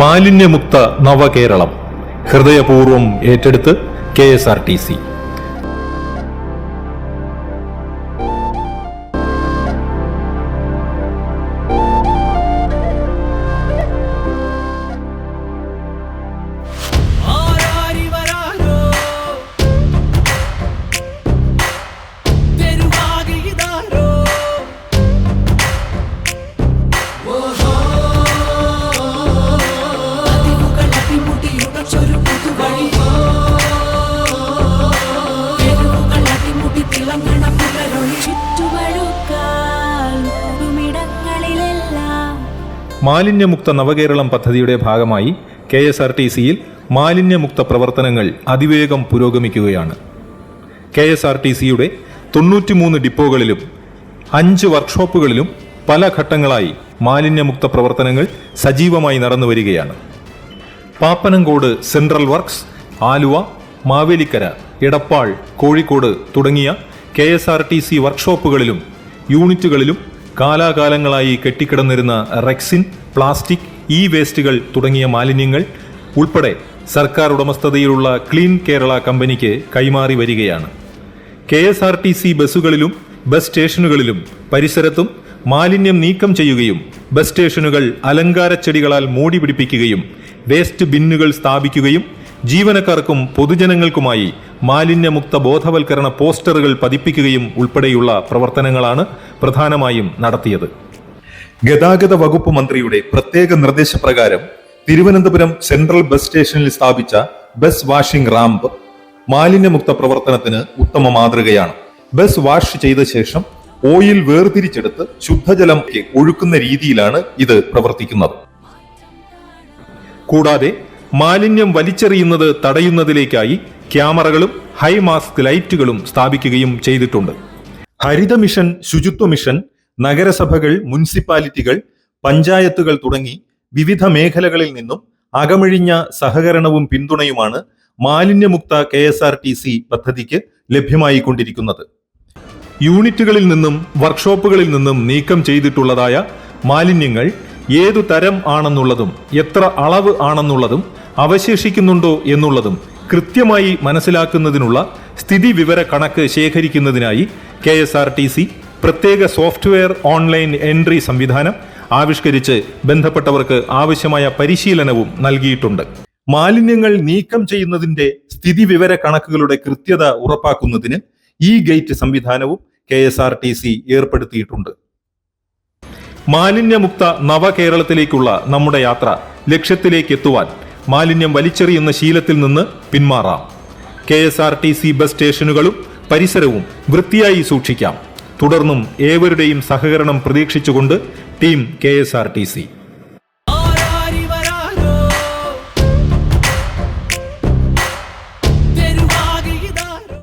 മാലിന്യമുക്ത നവകേരളം. ഹൃദയപൂർവം ഏറ്റെടുത്ത് K S R T C. മാലിന്യമുക്ത നവകേരളം പദ്ധതിയുടെ ഭാഗമായി കെ എസ് ആർ ടി സിയിൽ മാലിന്യമുക്ത പ്രവർത്തനങ്ങൾ അതിവേഗം പുരോഗമിക്കുകയാണ്. കെ എസ് ആർ ടി സിയുടെ തൊണ്ണൂറ്റിമൂന്ന് ഡിപ്പോകളിലും അഞ്ച് വർക്ക്ഷോപ്പുകളിലും പല ഘട്ടങ്ങളായി മാലിന്യമുക്ത പ്രവർത്തനങ്ങൾ സജീവമായി നടന്നു വരികയാണ്. പാപ്പനംകോട് സെൻട്രൽ വർക്ക്സ് ആലുവ മാവേലിക്കര എടപ്പാൾ കോഴിക്കോട് തുടങ്ങിയ K S R T C വർക്ക്ഷോപ്പുകളിലും യൂണിറ്റുകളിലും കാലാകാലങ്ങളായി കെട്ടിക്കിടന്നിരുന്ന റെക്സിൻ പ്ലാസ്റ്റിക് ഇ വേസ്റ്റുകൾ തുടങ്ങിയ മാലിന്യങ്ങൾ ഉൾപ്പെടെ സർക്കാർ ഉടമസ്ഥതയിലുള്ള ക്ലീൻ കേരള കമ്പനിക്ക് കൈമാറി വരികയാണ്. K S R T C ബസ്സുകളിലും bus സ്റ്റേഷനുകളിലും പരിസരത്തും മാലിന്യം നീക്കം ചെയ്യുകയും ബസ് സ്റ്റേഷനുകൾ അലങ്കാര ചെടികളാൽ മൂടി പിടിപ്പിക്കുകയും വേസ്റ്റ് ബിന്നുകൾ സ്ഥാപിക്കുകയും ജീവനക്കാർക്കും പൊതുജനങ്ങൾക്കുമായി മാലിന്യമുക്ത ബോധവൽക്കരണ പോസ്റ്ററുകൾ പതിപ്പിക്കുകയും ഉൾപ്പെടെയുള്ള പ്രവർത്തനങ്ങളാണ് പ്രധാനമായും നടത്തിയത്. ഗതാഗത വകുപ്പ് മന്ത്രിയുടെ പ്രത്യേക നിർദ്ദേശപ്രകാരം തിരുവനന്തപുരം സെൻട്രൽ ബസ് സ്റ്റേഷനിൽ സ്ഥാപിച്ച ബസ് വാഷിംഗ് റാമ്പ് മാലിന്യമുക്ത പ്രവർത്തനത്തിന് ഉത്തമ മാതൃകയാണ്. ബസ് വാഷ് ചെയ്ത ശേഷം ഓയിൽ വേർതിരിച്ചെടുത്ത് ശുദ്ധജലം ഒഴുക്കുന്ന രീതിയിലാണ് ഇത് പ്രവർത്തിക്കുന്നത്. കൂടാതെ മാലിന്യം വലിച്ചെറിയുന്നത് തടയുന്നതിലേക്കായി ക്യാമറകളും ഹൈ മാസ്ക് ലൈറ്റുകളും സ്ഥാപിക്കുകയും ചെയ്തിട്ടുണ്ട്. ഹരിത മിഷൻ ശുചിത്വ മിഷൻ നഗരസഭകൾ മുനിസിപ്പാലിറ്റികൾ പഞ്ചായത്തുകൾ തുടങ്ങി വിവിധ മേഖലകളിൽ നിന്നും അകമഴിഞ്ഞ സഹകരണവും പിന്തുണയുമാണ് മാലിന്യമുക്ത K S R T C പദ്ധതിക്ക് ലഭ്യമായിക്കൊണ്ടിരിക്കുന്നത്. യൂണിറ്റുകളിൽ നിന്നും വർക്ക്ഷോപ്പുകളിൽ നിന്നും നീക്കം ചെയ്തിട്ടുള്ളതായ മാലിന്യങ്ങൾ ഏതു തരം ആണെന്നുള്ളതും എത്ര അളവ് ആണെന്നുള്ളതും അവശേഷിക്കുന്നുണ്ടോ എന്നുള്ളതും കൃത്യമായി മനസ്സിലാക്കുന്നതിനുള്ള സ്ഥിതി വിവര കണക്ക് ശേഖരിക്കുന്നതിനായി K S R T C പ്രത്യേക സോഫ്റ്റ്വെയർ ഓൺലൈൻ എൻട്രി സംവിധാനം ആവിഷ്കരിച്ച് ബന്ധപ്പെട്ടവർക്ക് ആവശ്യമായ പരിശീലനവും നൽകിയിട്ടുണ്ട്. മാലിന്യങ്ങൾ നീക്കം ചെയ്യുന്നതിന്റെ സ്ഥിതി വിവര കണക്കുകളുടെ കൃത്യത ഉറപ്പാക്കുന്നതിന് ഇ ഗേറ്റ് സംവിധാനവും K S R T C ഏർപ്പെടുത്തിയിട്ടുണ്ട്. മാലിന്യമുക്ത നവകേരളത്തിലേക്കുള്ള നമ്മുടെ യാത്ര ലക്ഷ്യത്തിലേക്ക് എത്തുവാൻ മാലിന്യം വലിച്ചെറിയുന്ന ശീലത്തിൽ നിന്ന് പിന്മാറാം. K S R T C bus സ്റ്റേഷനുകളും പരിസരവും വൃത്തിയായി സൂക്ഷിക്കാം. തുടർന്നും ഏവരുടെയും സഹകരണം പ്രതീക്ഷിച്ചുകൊണ്ട് team K S R T C.